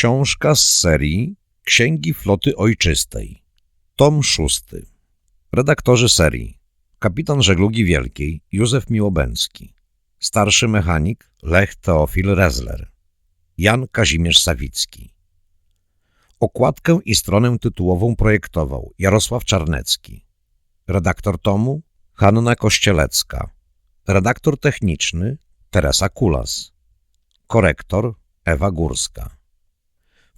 Książka z serii Księgi Floty Ojczystej. Tom szósty. Redaktorzy serii. Kapitan Żeglugi Wielkiej Józef Miłobęcki. Starszy mechanik Lech Teofil Rezler. Jan Kazimierz Sawicki. Okładkę i stronę tytułową projektował Jarosław Czarnecki. Redaktor tomu Hanna Kościelecka. Redaktor techniczny Teresa Kulas. Korektor Ewa Górska.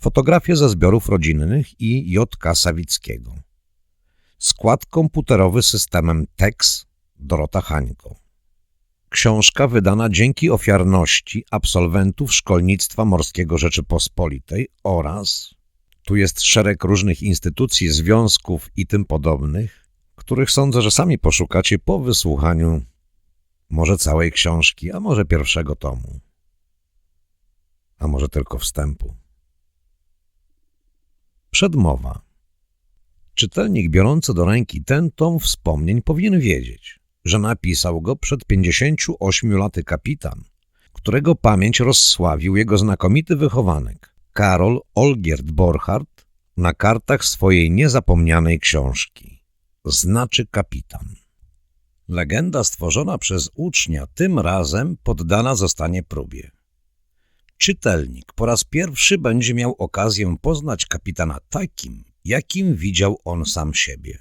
Fotografie ze zbiorów rodzinnych i J.K. Sawickiego. Skład komputerowy systemem TEX Dorota Hańko. Książka wydana dzięki ofiarności absolwentów Szkolnictwa Morskiego Rzeczypospolitej oraz tu jest szereg różnych instytucji, związków i tym podobnych, których sądzę, że sami poszukacie po wysłuchaniu może całej książki, a może pierwszego tomu, a może tylko wstępu. Przedmowa. Czytelnik biorący do ręki ten tom wspomnień powinien wiedzieć, że napisał go przed 58 laty kapitan, którego pamięć rozsławił jego znakomity wychowanek, Karol Olgierd Borchardt, na kartach swojej niezapomnianej książki. Znaczy kapitan. Legenda stworzona przez ucznia tym razem poddana zostanie próbie. Czytelnik po raz pierwszy będzie miał okazję poznać kapitana takim, jakim widział on sam siebie.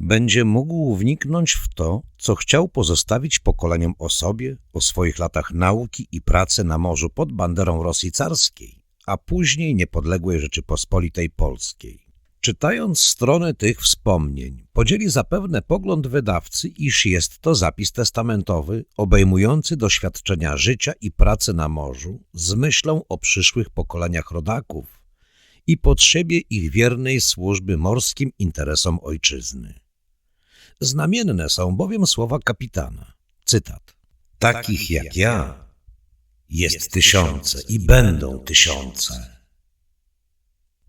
Będzie mógł wniknąć w to, co chciał pozostawić pokoleniom o sobie, o swoich latach nauki i pracy na morzu pod banderą Rosji carskiej, a później niepodległej Rzeczypospolitej Polskiej. Czytając strony tych wspomnień, podzieli zapewne pogląd wydawcy, iż jest to zapis testamentowy obejmujący doświadczenia życia i pracy na morzu z myślą o przyszłych pokoleniach rodaków i potrzebie ich wiernej służby morskim interesom ojczyzny. Znamienne są bowiem słowa kapitana. Cytat. Takich jak ja jest tysiące i będą tysiące.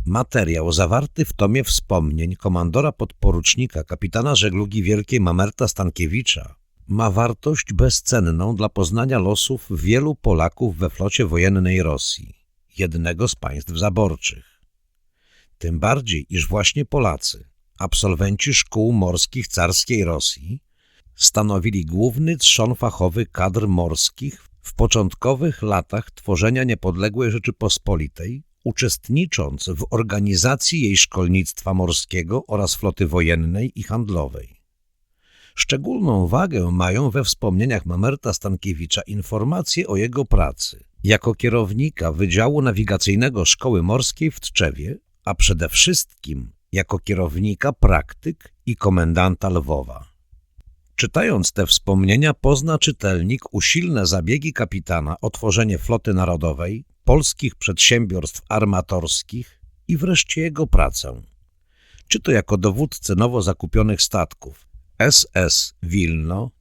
Materiał zawarty w tomie wspomnień komandora podporucznika kapitana żeglugi wielkiej Mamerta Stankiewicza ma wartość bezcenną dla poznania losów wielu Polaków we flocie wojennej Rosji, jednego z państw zaborczych. Tym bardziej, iż właśnie Polacy, absolwenci szkół morskich carskiej Rosji, stanowili główny trzon fachowy kadr morskich w początkowych latach tworzenia niepodległej Rzeczypospolitej uczestnicząc w organizacji jej szkolnictwa morskiego oraz floty wojennej i handlowej. Szczególną wagę mają we wspomnieniach Mamerta Stankiewicza informacje o jego pracy jako kierownika Wydziału Nawigacyjnego Szkoły Morskiej w Tczewie, a przede wszystkim jako kierownika praktyk i komendanta Lwowa. Czytając te wspomnienia pozna czytelnik usilne zabiegi kapitana o tworzenie floty narodowej, polskich przedsiębiorstw armatorskich i wreszcie jego pracę. Czy to jako dowódcę nowo zakupionych statków SS Wilno,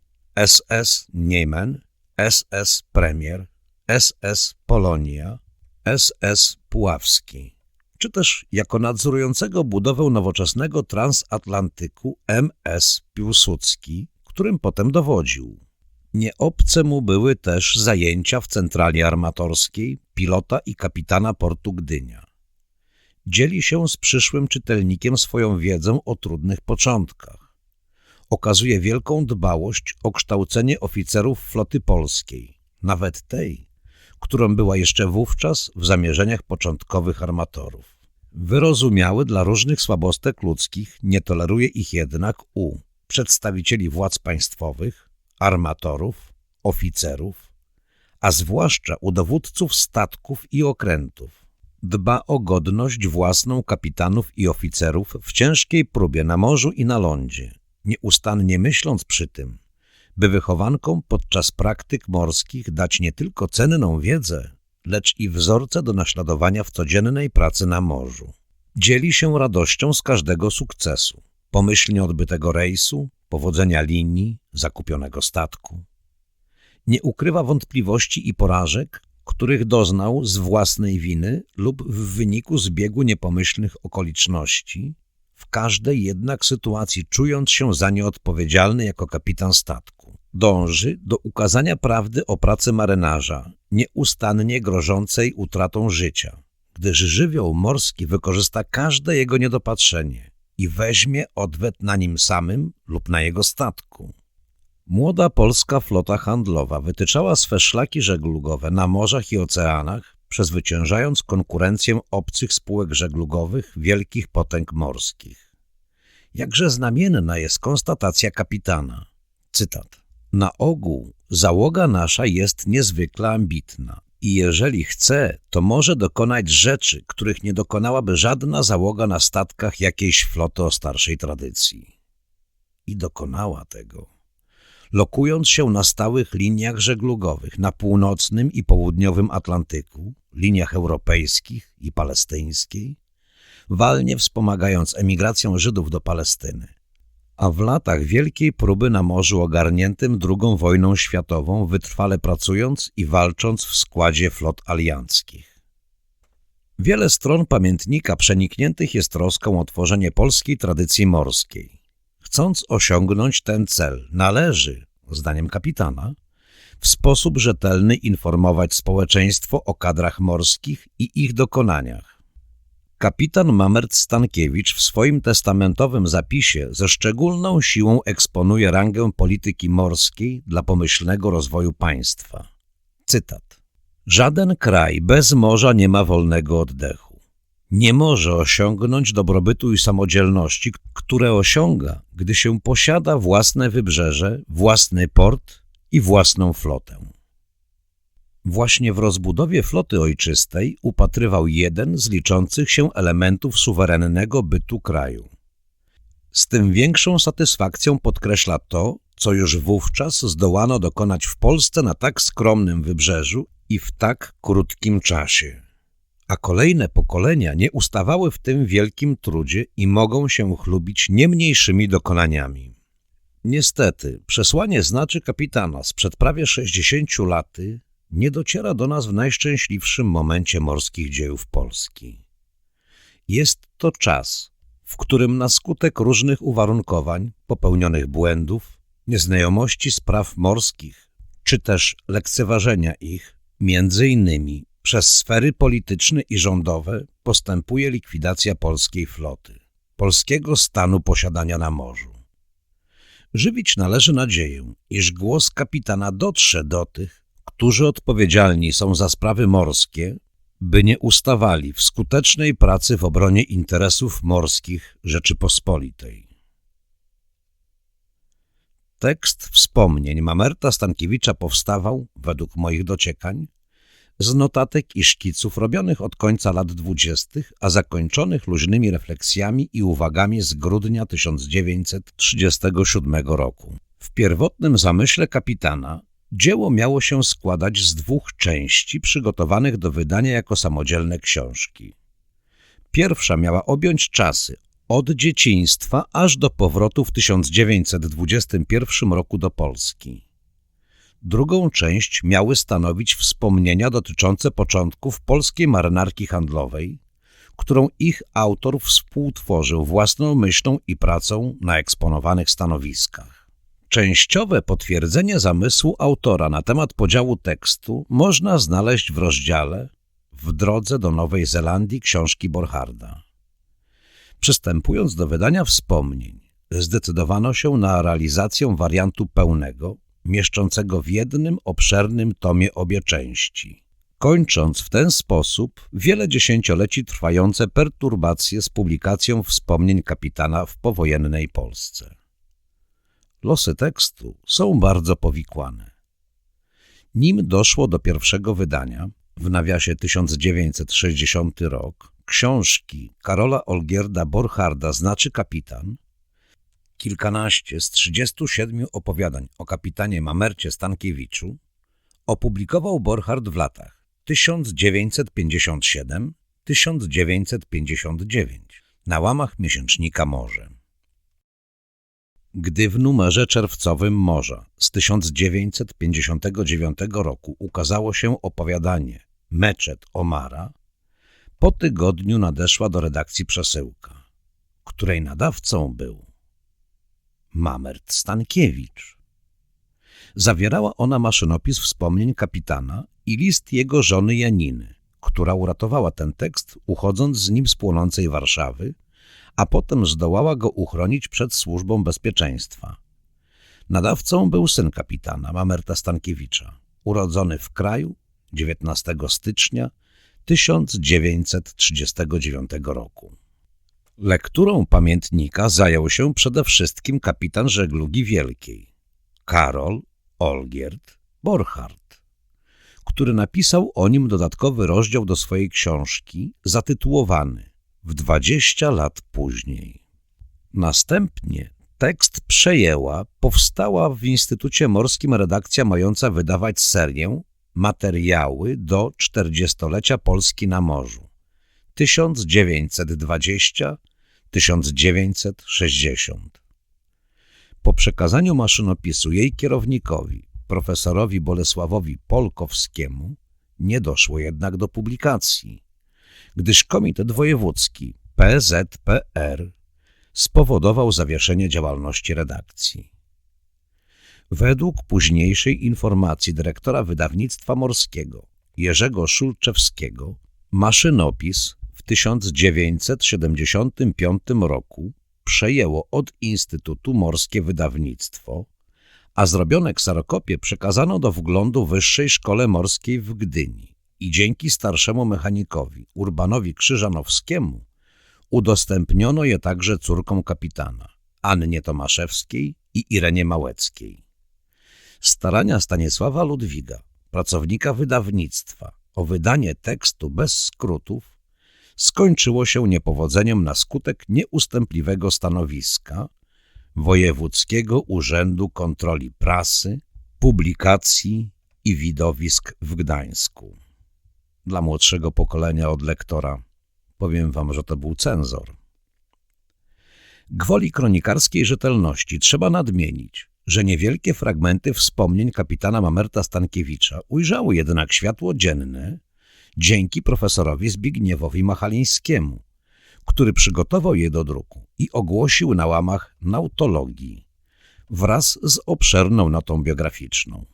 SS Niemen, SS Premier, SS Polonia, SS Puławski, czy też jako nadzorującego budowę nowoczesnego transatlantyku MS Piłsudski, którym potem dowodził. Nieobce mu były też zajęcia w centrali armatorskiej, pilota i kapitana portu Gdynia. Dzieli się z przyszłym czytelnikiem swoją wiedzą o trudnych początkach. Okazuje wielką dbałość o kształcenie oficerów floty polskiej, nawet tej, którą była jeszcze wówczas w zamierzeniach początkowych armatorów. Wyrozumiały dla różnych słabostek ludzkich, nie toleruje ich jednak u przedstawicieli władz państwowych, armatorów, oficerów, a zwłaszcza u dowódców statków i okrętów. Dba o godność własną kapitanów i oficerów w ciężkiej próbie na morzu i na lądzie, nieustannie myśląc przy tym, by wychowankom podczas praktyk morskich dać nie tylko cenną wiedzę, lecz i wzorce do naśladowania w codziennej pracy na morzu. Dzieli się radością z każdego sukcesu, pomyślnie odbytego rejsu, powodzenia linii, zakupionego statku. Nie ukrywa wątpliwości i porażek, których doznał z własnej winy lub w wyniku zbiegu niepomyślnych okoliczności, w każdej jednak sytuacji czując się za nie odpowiedzialny jako kapitan statku. Dąży do ukazania prawdy o pracy marynarza, nieustannie grożącej utratą życia, gdyż żywioł morski wykorzysta każde jego niedopatrzenie i weźmie odwet na nim samym lub na jego statku. Młoda polska flota handlowa wytyczała swe szlaki żeglugowe na morzach i oceanach, przezwyciężając konkurencję obcych spółek żeglugowych wielkich potęg morskich. Jakże znamienna jest konstatacja kapitana. Cytat. Na ogół załoga nasza jest niezwykle ambitna i jeżeli chce, to może dokonać rzeczy, których nie dokonałaby żadna załoga na statkach jakiejś floty o starszej tradycji. I dokonała tego lokując się na stałych liniach żeglugowych na północnym i południowym Atlantyku, liniach europejskich i palestyńskiej, walnie wspomagając emigrację Żydów do Palestyny, a w latach wielkiej próby na morzu ogarniętym II wojną światową wytrwale pracując i walcząc w składzie flot alianckich. Wiele stron pamiętnika przenikniętych jest troską o tworzenie polskiej tradycji morskiej. Chcąc osiągnąć ten cel, należy, zdaniem kapitana, w sposób rzetelny informować społeczeństwo o kadrach morskich i ich dokonaniach. Kapitan Mamert Stankiewicz w swoim testamentowym zapisie ze szczególną siłą eksponuje rangę polityki morskiej dla pomyślnego rozwoju państwa. Cytat. Żaden kraj bez morza nie ma wolnego oddechu nie może osiągnąć dobrobytu i samodzielności, które osiąga, gdy się posiada własne wybrzeże, własny port i własną flotę. Właśnie w rozbudowie floty ojczystej upatrywał jeden z liczących się elementów suwerennego bytu kraju. Z tym większą satysfakcją podkreśla to, co już wówczas zdołano dokonać w Polsce na tak skromnym wybrzeżu i w tak krótkim czasie a kolejne pokolenia nie ustawały w tym wielkim trudzie i mogą się chlubić nie mniejszymi dokonaniami. Niestety, przesłanie znaczy kapitana sprzed prawie 60 laty nie dociera do nas w najszczęśliwszym momencie morskich dziejów Polski. Jest to czas, w którym na skutek różnych uwarunkowań, popełnionych błędów, nieznajomości spraw morskich, czy też lekceważenia ich, między innymi przez sfery polityczne i rządowe postępuje likwidacja polskiej floty, polskiego stanu posiadania na morzu. Żywić należy nadzieję, iż głos kapitana dotrze do tych, którzy odpowiedzialni są za sprawy morskie, by nie ustawali w skutecznej pracy w obronie interesów morskich Rzeczypospolitej. Tekst wspomnień Mamerta Stankiewicza powstawał, według moich dociekań, z notatek i szkiców robionych od końca lat dwudziestych, a zakończonych luźnymi refleksjami i uwagami z grudnia 1937 roku. W pierwotnym zamyśle kapitana dzieło miało się składać z dwóch części przygotowanych do wydania jako samodzielne książki. Pierwsza miała objąć czasy od dzieciństwa aż do powrotu w 1921 roku do Polski. Drugą część miały stanowić wspomnienia dotyczące początków polskiej marynarki handlowej, którą ich autor współtworzył własną myślą i pracą na eksponowanych stanowiskach. Częściowe potwierdzenie zamysłu autora na temat podziału tekstu można znaleźć w rozdziale W drodze do Nowej Zelandii książki Borcharda. Przystępując do wydania wspomnień, zdecydowano się na realizację wariantu pełnego, mieszczącego w jednym obszernym tomie obie części, kończąc w ten sposób wiele dziesięcioleci trwające perturbacje z publikacją wspomnień kapitana w powojennej Polsce. Losy tekstu są bardzo powikłane. Nim doszło do pierwszego wydania, w nawiasie 1960 rok, książki Karola Olgierda Borcharda Znaczy Kapitan, kilkanaście z 37 opowiadań o kapitanie Mamercie Stankiewiczu opublikował Borchardt w latach 1957-1959 na łamach miesięcznika Morze. Gdy w numerze czerwcowym Morza z 1959 roku ukazało się opowiadanie Meczet Omara, po tygodniu nadeszła do redakcji przesyłka, której nadawcą był Mamert Stankiewicz. Zawierała ona maszynopis wspomnień kapitana i list jego żony Janiny, która uratowała ten tekst, uchodząc z nim z płonącej Warszawy, a potem zdołała go uchronić przed służbą bezpieczeństwa. Nadawcą był syn kapitana, Mamerta Stankiewicza, urodzony w kraju 19 stycznia 1939 roku. Lekturą pamiętnika zajął się przede wszystkim kapitan żeglugi wielkiej, Karol Olgierd Borchardt, który napisał o nim dodatkowy rozdział do swojej książki zatytułowany W 20 lat później. Następnie tekst przejęła powstała w Instytucie Morskim redakcja mająca wydawać serię Materiały do 40-lecia Polski na morzu 1920-1960. Po przekazaniu maszynopisu jej kierownikowi, profesorowi Bolesławowi Polkowskiemu, nie doszło jednak do publikacji, gdyż Komitet Wojewódzki PZPR spowodował zawieszenie działalności redakcji. Według późniejszej informacji dyrektora wydawnictwa morskiego Jerzego Szulczewskiego, maszynopis w 1975 roku przejęło od Instytutu Morskie Wydawnictwo, a zrobione kserokopie przekazano do wglądu Wyższej Szkole Morskiej w Gdyni i dzięki starszemu mechanikowi Urbanowi Krzyżanowskiemu udostępniono je także córkom kapitana Annie Tomaszewskiej i Irenie Małeckiej. Starania Stanisława Ludwiga, pracownika wydawnictwa, o wydanie tekstu bez skrótów skończyło się niepowodzeniem na skutek nieustępliwego stanowiska Wojewódzkiego Urzędu Kontroli Prasy, Publikacji i Widowisk w Gdańsku. Dla młodszego pokolenia od lektora powiem wam, że to był cenzor. Gwoli kronikarskiej rzetelności trzeba nadmienić, że niewielkie fragmenty wspomnień kapitana Mamerta Stankiewicza ujrzały jednak światło dzienne dzięki profesorowi Zbigniewowi Machalińskiemu, który przygotował je do druku i ogłosił na łamach nautologii wraz z obszerną notą biograficzną.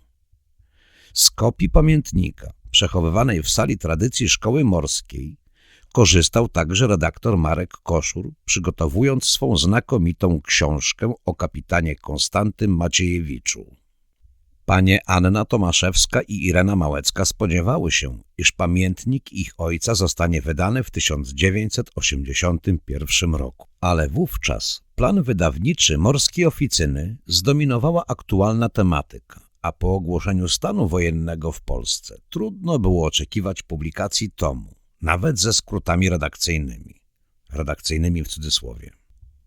Z kopii pamiętnika przechowywanej w sali tradycji Szkoły Morskiej korzystał także redaktor Marek Koszur, przygotowując swą znakomitą książkę o kapitanie Konstantym Maciejewiczu. Panie Anna Tomaszewska i Irena Małecka spodziewały się, iż pamiętnik ich ojca zostanie wydany w 1981 roku. Ale wówczas plan wydawniczy Morskiej Oficyny zdominowała aktualna tematyka, a po ogłoszeniu stanu wojennego w Polsce trudno było oczekiwać publikacji tomu, nawet ze skrótami redakcyjnymi. Redakcyjnymi w cudzysłowie.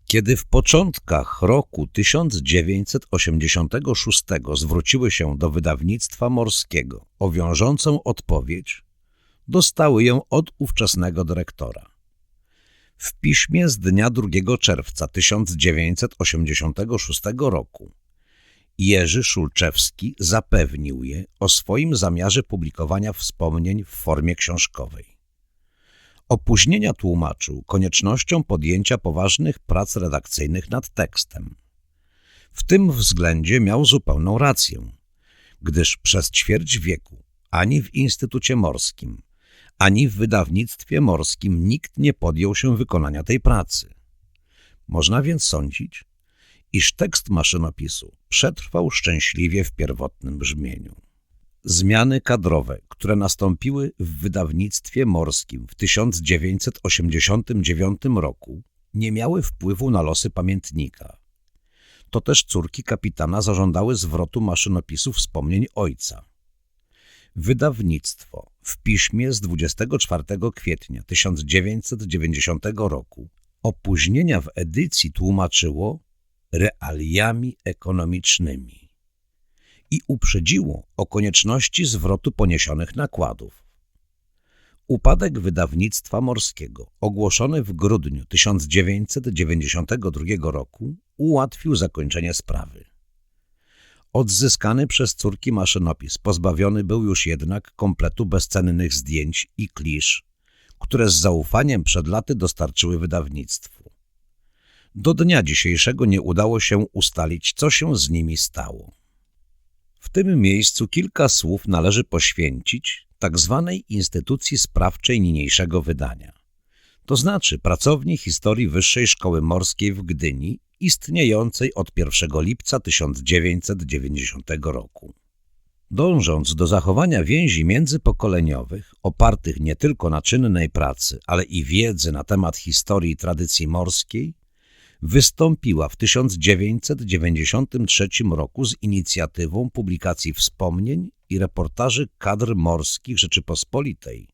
Kiedy w początkach roku 1986 zwróciły się do wydawnictwa morskiego o wiążącą odpowiedź, dostały ją od ówczesnego dyrektora. W piśmie z dnia 2 czerwca 1986 roku Jerzy Szulczewski zapewnił je o swoim zamiarze publikowania wspomnień w formie książkowej. Opóźnienia tłumaczył koniecznością podjęcia poważnych prac redakcyjnych nad tekstem. W tym względzie miał zupełną rację, gdyż przez ćwierć wieku ani w Instytucie Morskim, ani w wydawnictwie morskim nikt nie podjął się wykonania tej pracy. Można więc sądzić, iż tekst maszynopisu przetrwał szczęśliwie w pierwotnym brzmieniu. Zmiany kadrowe, które nastąpiły w wydawnictwie morskim w 1989 roku, nie miały wpływu na losy pamiętnika. To też córki kapitana zażądały zwrotu maszynopisu wspomnień ojca. Wydawnictwo w piśmie z 24 kwietnia 1990 roku opóźnienia w edycji tłumaczyło realiami ekonomicznymi i uprzedziło o konieczności zwrotu poniesionych nakładów. Upadek wydawnictwa morskiego, ogłoszony w grudniu 1992 roku, ułatwił zakończenie sprawy. Odzyskany przez córki maszynopis pozbawiony był już jednak kompletu bezcennych zdjęć i klisz, które z zaufaniem przed laty dostarczyły wydawnictwu. Do dnia dzisiejszego nie udało się ustalić, co się z nimi stało. W tym miejscu kilka słów należy poświęcić tak zwanej instytucji sprawczej niniejszego wydania, to znaczy pracowni historii Wyższej Szkoły Morskiej w Gdyni, istniejącej od 1 lipca 1990 roku. Dążąc do zachowania więzi międzypokoleniowych, opartych nie tylko na czynnej pracy, ale i wiedzy na temat historii i tradycji morskiej, wystąpiła w 1993 roku z inicjatywą publikacji wspomnień i reportaży kadr morskich Rzeczypospolitej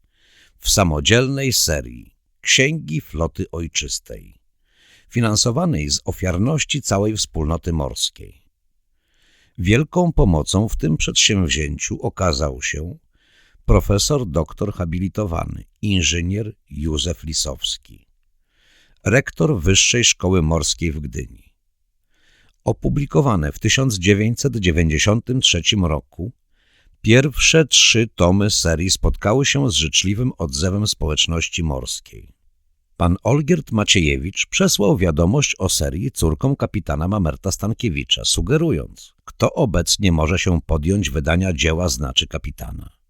w samodzielnej serii Księgi Floty Ojczystej, finansowanej z ofiarności całej wspólnoty morskiej. Wielką pomocą w tym przedsięwzięciu okazał się profesor doktor habilitowany, inżynier Józef Lisowski, rektor Wyższej Szkoły Morskiej w Gdyni. Opublikowane w 1993 roku pierwsze trzy tomy serii spotkały się z życzliwym odzewem społeczności morskiej. Pan Olgierd Maciejewicz przesłał wiadomość o serii córkom kapitana Mamerta Stankiewicza, sugerując, kto obecnie może się podjąć wydania dzieła znaczy kapitana.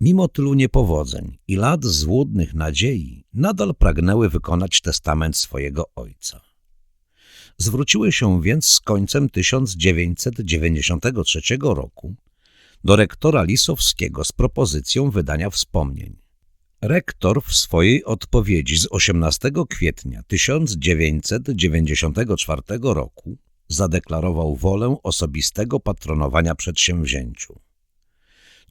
Mimo tylu niepowodzeń i lat złudnych nadziei, nadal pragnęły wykonać testament swojego ojca. Zwróciły się więc z końcem 1993 roku do rektora Lisowskiego z propozycją wydania wspomnień. Rektor w swojej odpowiedzi z 18 kwietnia 1994 roku zadeklarował wolę osobistego patronowania przedsięwzięciu.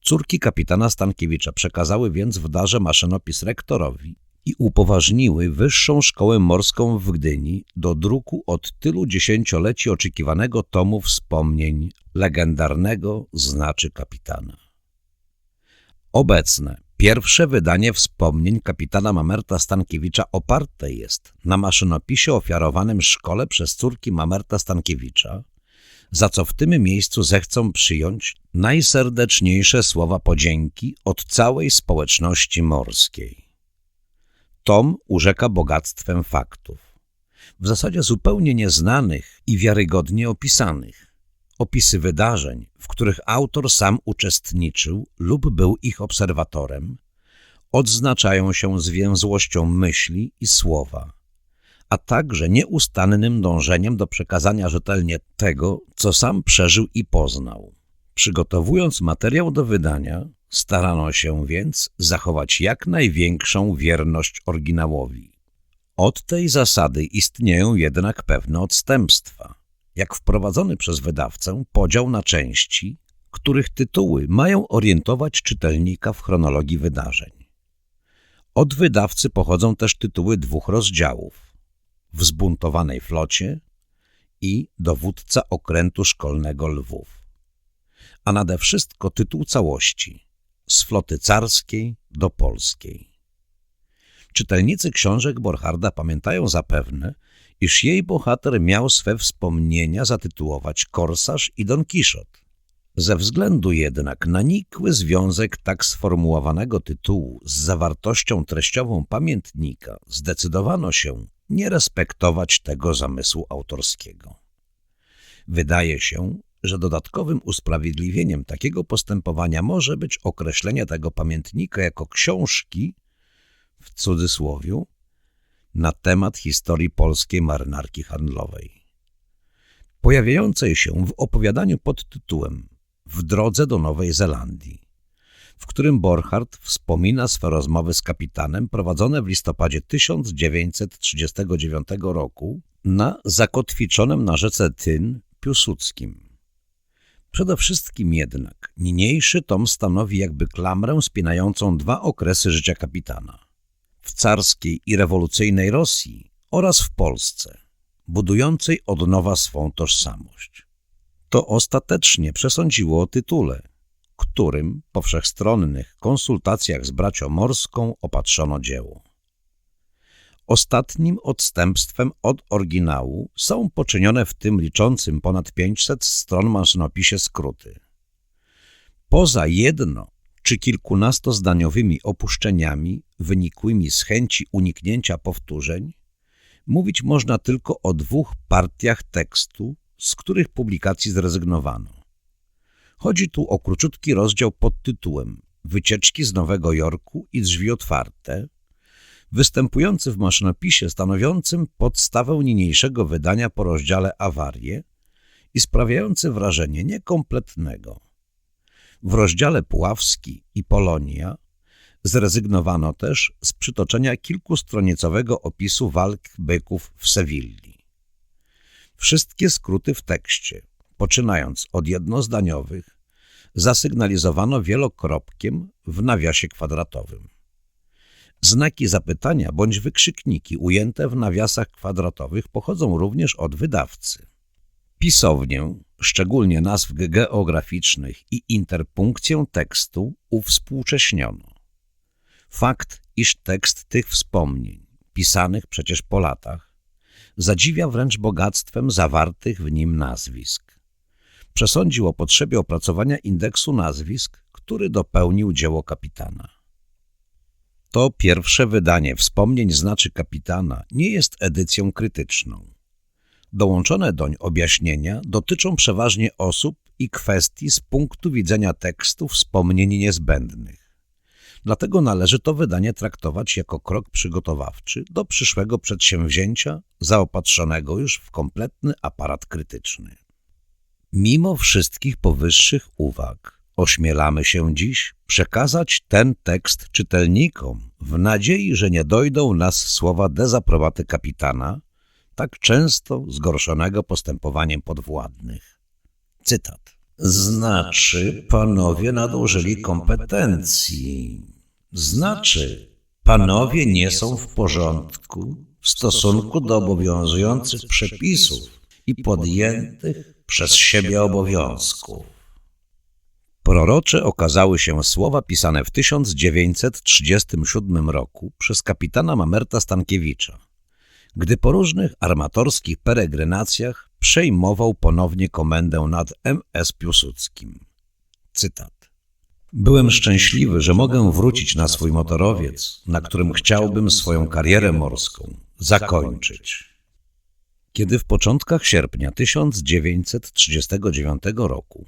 Córki kapitana Stankiewicza przekazały więc w darze maszynopis rektorowi i upoważniły Wyższą Szkołę Morską w Gdyni do druku od tylu dziesięcioleci oczekiwanego tomu wspomnień legendarnego znaczy kapitana. Obecne pierwsze wydanie wspomnień kapitana Mamerta Stankiewicza oparte jest na maszynopisie ofiarowanym szkole przez córki Mamerta Stankiewicza, za co w tym miejscu zechcą przyjąć najserdeczniejsze słowa podzięki od całej społeczności morskiej. Tom urzeka bogactwem faktów, w zasadzie zupełnie nieznanych i wiarygodnie opisanych, opisy wydarzeń, w których autor sam uczestniczył lub był ich obserwatorem, odznaczają się zwięzłością myśli i słowa, a także nieustannym dążeniem do przekazania rzetelnie tego, co sam przeżył i poznał. Przygotowując materiał do wydania, starano się więc zachować jak największą wierność oryginałowi. Od tej zasady istnieją jednak pewne odstępstwa, jak wprowadzony przez wydawcę podział na części, których tytuły mają orientować czytelnika w chronologii wydarzeń. Od wydawcy pochodzą też tytuły dwóch rozdziałów – w zbuntowanej flocie i dowódca okrętu szkolnego Lwów. A nade wszystko tytuł całości – z floty carskiej do polskiej. Czytelnicy książek Borcharda pamiętają zapewne, iż jej bohater miał swe wspomnienia zatytułować Korsarz i Don Kiszot. Ze względu jednak na nikły związek tak sformułowanego tytułu z zawartością treściową pamiętnika zdecydowano się nie respektować tego zamysłu autorskiego. Wydaje się, że dodatkowym usprawiedliwieniem takiego postępowania może być określenie tego pamiętnika jako książki, w cudzysłowiu, na temat historii polskiej marynarki handlowej. Pojawiającej się w opowiadaniu pod tytułem W drodze do Nowej Zelandii, w którym Borchardt wspomina swe rozmowy z kapitanem prowadzone w listopadzie 1939 roku na zakotwiczonym na rzece Tyn Piłsudskim. Przede wszystkim jednak niniejszy tom stanowi jakby klamrę spinającą dwa okresy życia kapitana. W carskiej i rewolucyjnej Rosji oraz w Polsce, budującej od nowa swą tożsamość. To ostatecznie przesądziło o tytule – którym po wszechstronnych konsultacjach z bracią morską opatrzono dzieło. Ostatnim odstępstwem od oryginału są poczynione w tym liczącym ponad 500 stron maszynopisie skróty. Poza jedno czy kilkunastozdaniowymi opuszczeniami wynikłymi z chęci uniknięcia powtórzeń, mówić można tylko o dwóch partiach tekstu, z których publikacji zrezygnowano. Chodzi tu o króciutki rozdział pod tytułem wycieczki z Nowego Jorku i drzwi otwarte, występujący w maszynopisie stanowiącym podstawę niniejszego wydania po rozdziale awarie i sprawiający wrażenie niekompletnego. W rozdziale Puławski i Polonia zrezygnowano też z przytoczenia kilkustronicowego opisu walk byków w Sewilli. Wszystkie skróty w tekście, poczynając od jednozdaniowych, zasygnalizowano wielokropkiem w nawiasie kwadratowym. Znaki zapytania bądź wykrzykniki ujęte w nawiasach kwadratowych pochodzą również od wydawcy. Pisownię, szczególnie nazw geograficznych i interpunkcję tekstu uwspółcześniono. Fakt, iż tekst tych wspomnień, pisanych przecież po latach, zadziwia wręcz bogactwem zawartych w nim nazwisk. Przesądził o potrzebie opracowania indeksu nazwisk, który dopełnił dzieło kapitana. To pierwsze wydanie wspomnień znaczy kapitana nie jest edycją krytyczną. Dołączone doń objaśnienia dotyczą przeważnie osób i kwestii z punktu widzenia tekstu wspomnień niezbędnych. Dlatego należy to wydanie traktować jako krok przygotowawczy do przyszłego przedsięwzięcia zaopatrzonego już w kompletny aparat krytyczny. Mimo wszystkich powyższych uwag ośmielamy się dziś przekazać ten tekst czytelnikom w nadziei, że nie dojdą nas słowa dezaprobaty kapitana, tak często zgorszonego postępowaniem podwładnych. Cytat. Znaczy, panowie nadużyli kompetencji. Znaczy, panowie nie są w porządku w stosunku do obowiązujących przepisów i podjętych przez siebie obowiązków. Prorocze okazały się słowa pisane w 1937 roku przez kapitana Mamerta Stankiewicza, gdy po różnych armatorskich peregrinacjach przejmował ponownie komendę nad MS Piłsudskim. Cytat. Byłem szczęśliwy, że mogę wrócić na swój motorowiec, na którym chciałbym swoją karierę morską zakończyć. Kiedy w początkach sierpnia 1939 roku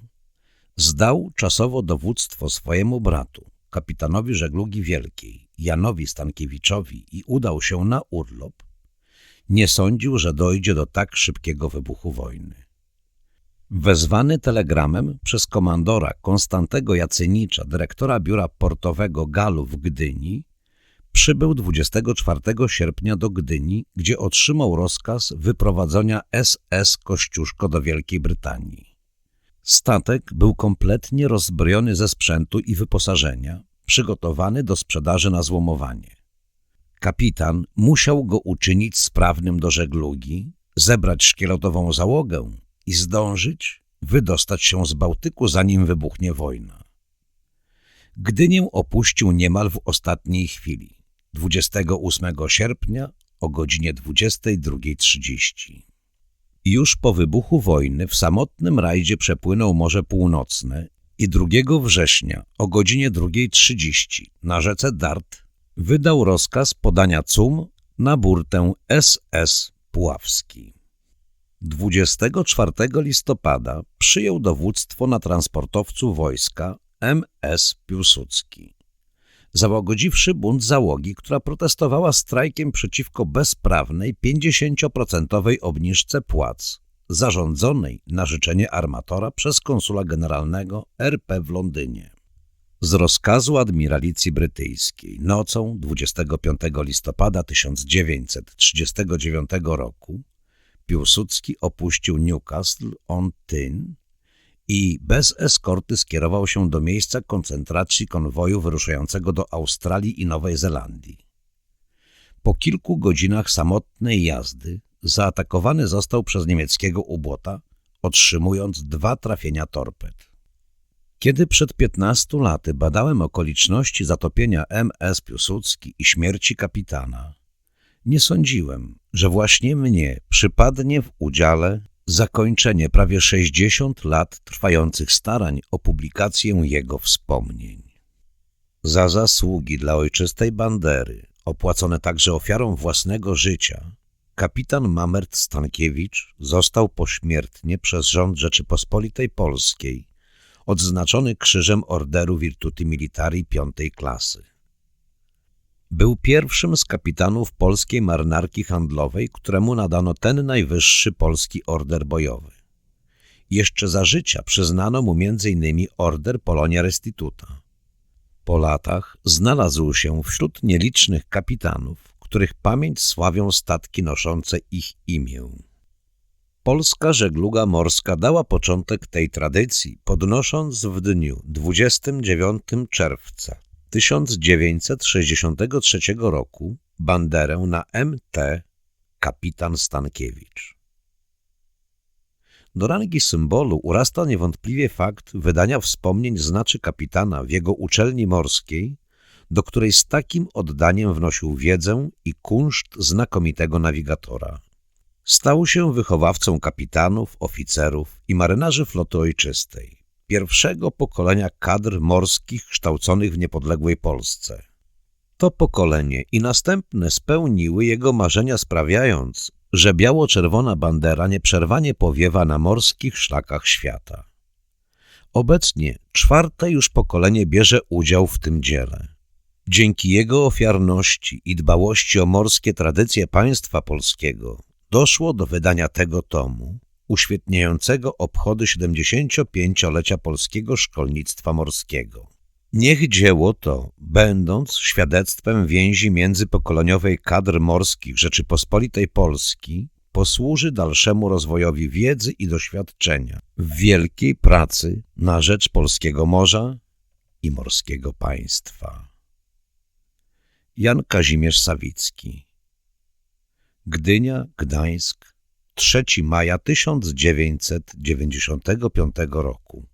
zdał czasowo dowództwo swojemu bratu, kapitanowi żeglugi wielkiej, Janowi Stankiewiczowi i udał się na urlop, nie sądził, że dojdzie do tak szybkiego wybuchu wojny. Wezwany telegramem przez komandora Konstantego Jacynicza, dyrektora biura portowego Galu w Gdyni, przybył 24 sierpnia do Gdyni, gdzie otrzymał rozkaz wyprowadzenia SS Kościuszko do Wielkiej Brytanii. Statek był kompletnie rozbrojony ze sprzętu i wyposażenia, przygotowany do sprzedaży na złomowanie. Kapitan musiał go uczynić sprawnym do żeglugi, zebrać szkieletową załogę i zdążyć wydostać się z Bałtyku, zanim wybuchnie wojna. Gdynię opuścił niemal w ostatniej chwili, 28 sierpnia o godzinie 22.30. Już po wybuchu wojny w samotnym rajdzie przepłynął Morze Północne i 2 września o godzinie 2.30 na rzece Dart wydał rozkaz podania cum na burtę SS Puławski. 24 listopada przyjął dowództwo na transportowcu wojska MS Piłsudski. Załagodziwszy bunt załogi, która protestowała strajkiem przeciwko bezprawnej 50% obniżce płac zarządzonej na życzenie armatora przez konsula generalnego RP w Londynie. Z rozkazu admiralicji brytyjskiej nocą 25 listopada 1939 roku Piłsudski opuścił Newcastle on Tyne i bez eskorty skierował się do miejsca koncentracji konwoju wyruszającego do Australii i Nowej Zelandii. Po kilku godzinach samotnej jazdy zaatakowany został przez niemieckiego ubłota, otrzymując dwa trafienia torped. Kiedy przed 15 laty badałem okoliczności zatopienia MS Piłsudski i śmierci kapitana, nie sądziłem, że właśnie mnie przypadnie w udziale zakończenie prawie 60 lat trwających starań o publikację jego wspomnień. Za zasługi dla ojczystej bandery, opłacone także ofiarą własnego życia, kapitan Mamert Stankiewicz został pośmiertnie przez rząd Rzeczypospolitej Polskiej odznaczony krzyżem Orderu Virtuti Militari piątej klasy. Był pierwszym z kapitanów polskiej marynarki handlowej, któremu nadano ten najwyższy polski order bojowy. Jeszcze za życia przyznano mu m.in. order Polonia Restituta. Po latach znalazł się wśród nielicznych kapitanów, których pamięć sławią statki noszące ich imię. Polska żegluga morska dała początek tej tradycji, podnosząc w dniu 29 czerwca 1963 roku banderę na MT kapitan Stankiewicz. Do rangi symbolu urasta niewątpliwie fakt wydania wspomnień znaczy kapitana w jego uczelni morskiej, do której z takim oddaniem wnosił wiedzę i kunszt znakomitego nawigatora. Stał się wychowawcą kapitanów, oficerów i marynarzy floty ojczystej, pierwszego pokolenia kadr morskich kształconych w niepodległej Polsce. To pokolenie i następne spełniły jego marzenia sprawiając, że biało-czerwona bandera nieprzerwanie powiewa na morskich szlakach świata. Obecnie czwarte już pokolenie bierze udział w tym dziele. Dzięki jego ofiarności i dbałości o morskie tradycje państwa polskiego doszło do wydania tego tomu, uświetniającego obchody 75-lecia polskiego szkolnictwa morskiego. Niech dzieło to, będąc świadectwem więzi międzypokoleniowej kadr morskich Rzeczypospolitej Polski, posłuży dalszemu rozwojowi wiedzy i doświadczenia w wielkiej pracy na rzecz polskiego morza i morskiego państwa. Jan Kazimierz Sawicki Gdynia, Gdańsk, 3 maja 1995 roku